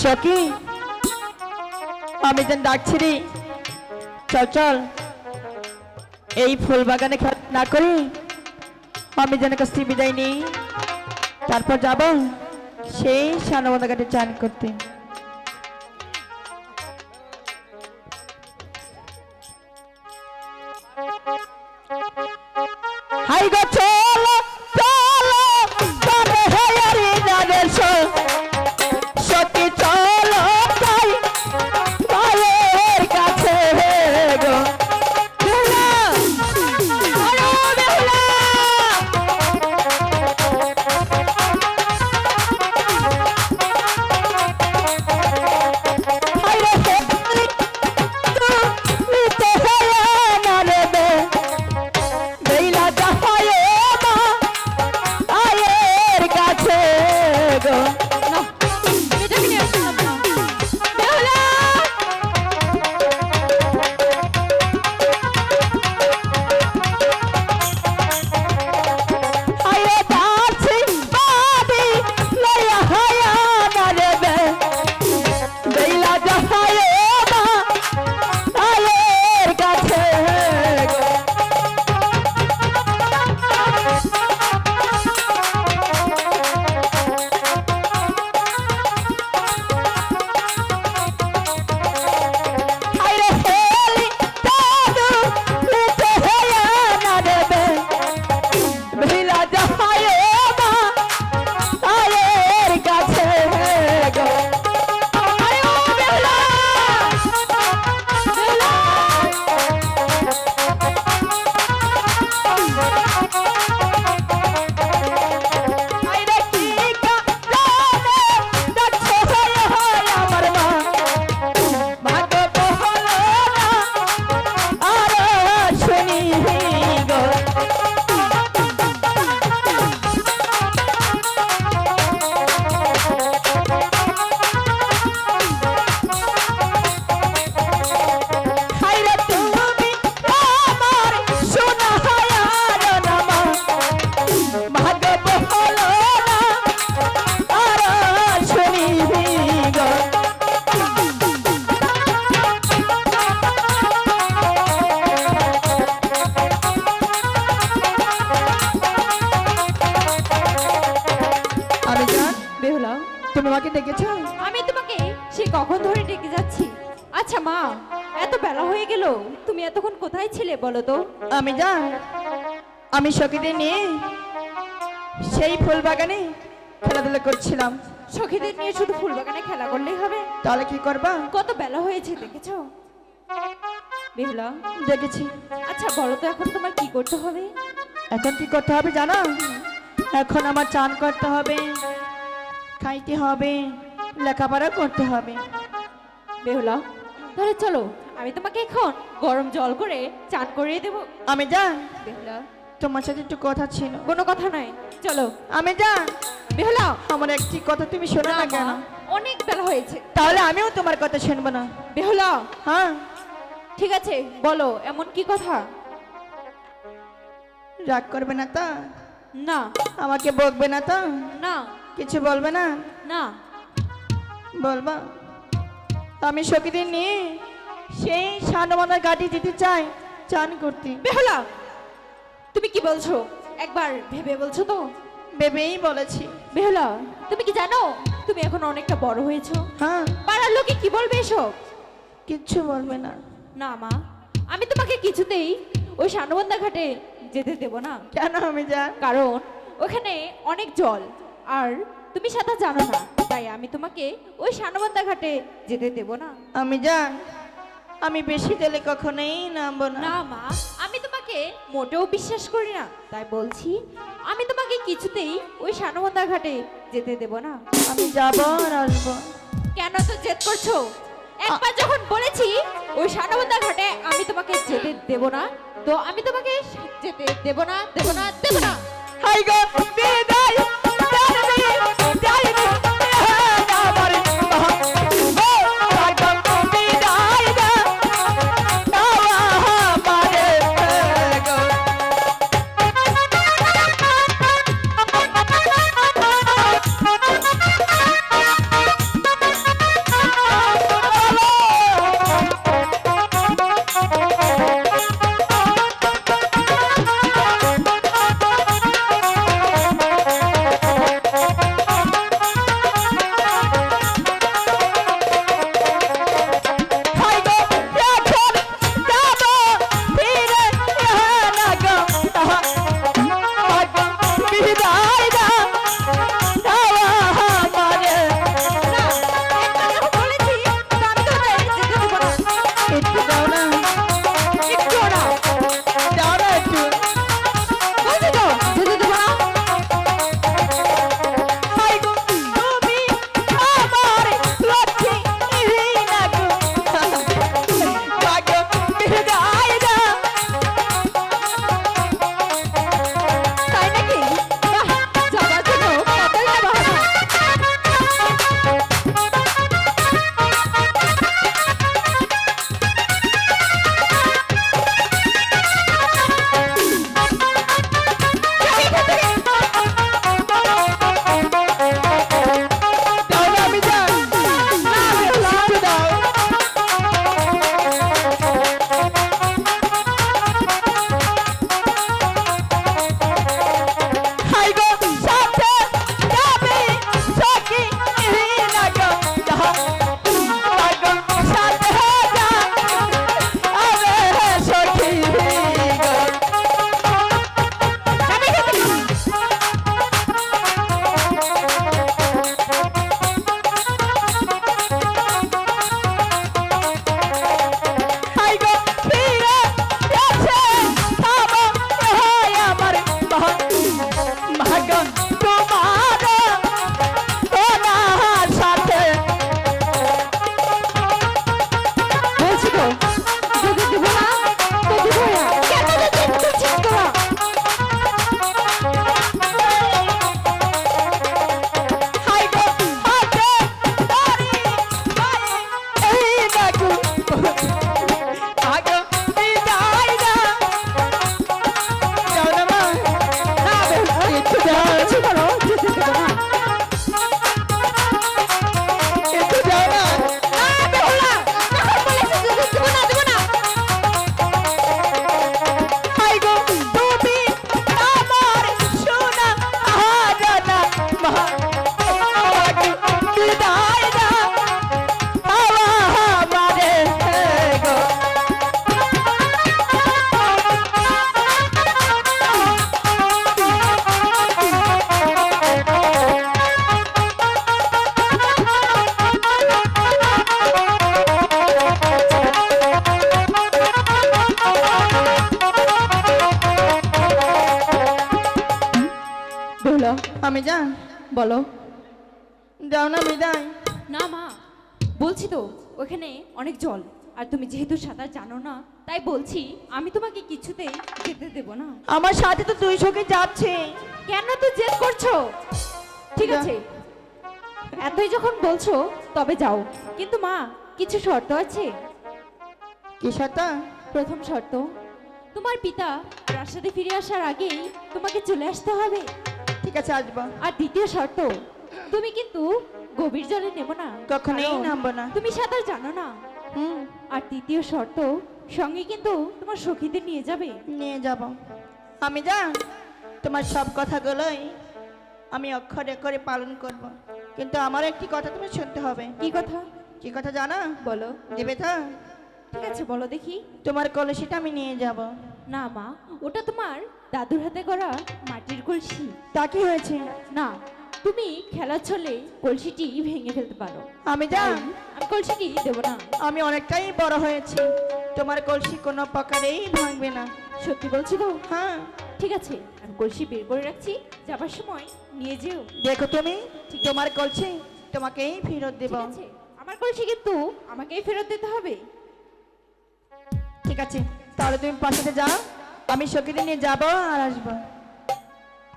সখী, আমি যেন ডাকছি রে। চল চল। এই ফুল বাগানে খেলা না করি, আমি যেন কাছ থেকে বিদায় নিই। তারপর যাব সেই সানবন্ধা ঘাটে চান করতে। হাই গো বেহুলা তুমি আমাকে ডেকেছো? আমি তোমাকে সে কখন ধরে ডেকে যাচ্ছি? আচ্ছা মা এত বেলা হয়ে গেল। তুমি এতক্ষণ কোথায় ছিলে বলো তো? আমি জান আমি সখীদের নিয়ে সেই ফুল বাগানে খেলাধুলা করছিলাম। সখীদের নিয়ে শুধু ফুল বাগানে খেলা করলেই হবে? তাহলে কি করবা? কত বেলা হয়েছে দেখেছ? বেহুলা দেখেছি। আচ্ছা বলো তো এখন তোমার কি করতে হবে? এখন কি করতে হবে জানো? এখন আমার চান করতে হবে। খাইতে হবে লেখাপড়া করতে হবে। বেহুলা তাহলে চলো আমি তোমাকে এখন গরম জল করে চান করিয়ে দেবো। আমি জান বেহুলা। তোমার সাথে একটু কথা ছিল। কোনো কথা নয় চলো। আমি জান বেহুলা! আমার একটি কথা তুমি শোনো না কেন? অনেক বেলা হয়েছে। তাহলে আমিও তোমার কথা শুনব না। বেহুলা! হ্যাঁ। ঠিক আছে বলো এমন কি কথা? রাগ করবে না তা? না। আমাকে বকবে না তা? না। কিছু বলবে না? না। বলবা। আমি সখীদের নিয়ে সেই সানমানা গাড়ি দিতে চাই চান করতে। বেহলা তুমি কি বলছো? একবার ভেবে বলছো তো। ভেবেই বলেছি। বেহলা তুমি কি জানো? তুমি এখন অনেকটা বড় হয়েছো। হ্যাঁ। পাড়ার লোকে কি বলবে এসব? কিচ্ছু বলবে না। না মা। আমি তোমাকে কিছুতেই ওই সানবন্ধা ঘাটে যেতে দেব না। কেন আমি যা কারণ ওখানে অনেক জল। আর তুমি সাঁতার জানো না তাই আমি তোমাকে ওই সানবন্ধা ঘাটে যেতে দেব না। আমি জান আমি বেশি জলে কখনোই নামবো না। না মা আমি তোমাকে মোটেও বিশ্বাস করি না তাই বলছি আমি তোমাকে কিছুতেই ওই সানবন্ধা ঘাটে যেতে দেব না। আমি যাব আর আসব। কেন তো জেদ করছ? একবার যখন বলেছি ওই সানবন্ধা ঘাটে আমি তোমাকে যেতে দেব না তো আমি তোমাকে যেতে দেব না দেব না দেব না। হাই গো বিদায়। আমি যান বলো। যাও না বিদায় না মা বলছি তো ওখানে অনেক জল আর তুমি যেহেতু সাঁতার জানো না তাই বলছি আমি তোমাকে কিছুতেই যেতে দেব না। আমার সাথে তো দুই সখী যাচ্ছে। কেন তো জেদ করছ? ঠিক আছে এতই যখন বলছো তবে যাও। কিন্তু মা কিছু শর্ত আছে? কি শর্ত? প্রথম শর্ত তোমার পিতা প্রাসাদে ফিরে আসার আগেই তোমাকে চলে আসতে হবে। ঠিক আছে আসব। আর দ্বিতীয় শর্ত তুমি কিন্তু গভীর জলে নেব না। কখনোই নামবো না। তুমি সাঁতার জানো না। হুম। আর তৃতীয় শর্ত সঙ্গে কিন্তু তোমার সখীদের নিয়ে যাবে। নিয়ে যাব। আমি যান তোমার সব কথাগুলোই আমি অক্ষরে করে পালন করব। কিন্তু আমার একটি কথা তুমি শুনতে হবে। কি কথা? কি কথা জানা? বলো। দেবে তো? ঠিক আছে বলো দেখি। তোমার কলসিটা আমি নিয়ে যাব। না মা ওটা তোমার দাদুর হাতে করা মাটির কলসি। তা কি হয়েছে? না তুমি খেলার ছলে কলসিটি ভেঙে ফেলতে পারো। আমি যান আমি কলসিটি দেবো না। আমি অনেকটাই বড় হয়েছি। তোমার কলসি কোনো প্রকারেই ভাঙবে না। সত্যি বলছি তো হ্যাঁ। ঠিক আছে আমি কলসি বের করে রাখছি। যাবার সময় নিয়ে যেও। দেখো তুমি ঠিক তোমার কলসি তোমাকেই ফেরত দেব। আমার কলসি কিন্তু আমাকেই ফেরত দিতে হবে। ঠিক আছে। তাহলে তুমি পাশাতে যাও। আমি সখীদের নিয়ে যাব আর আসব।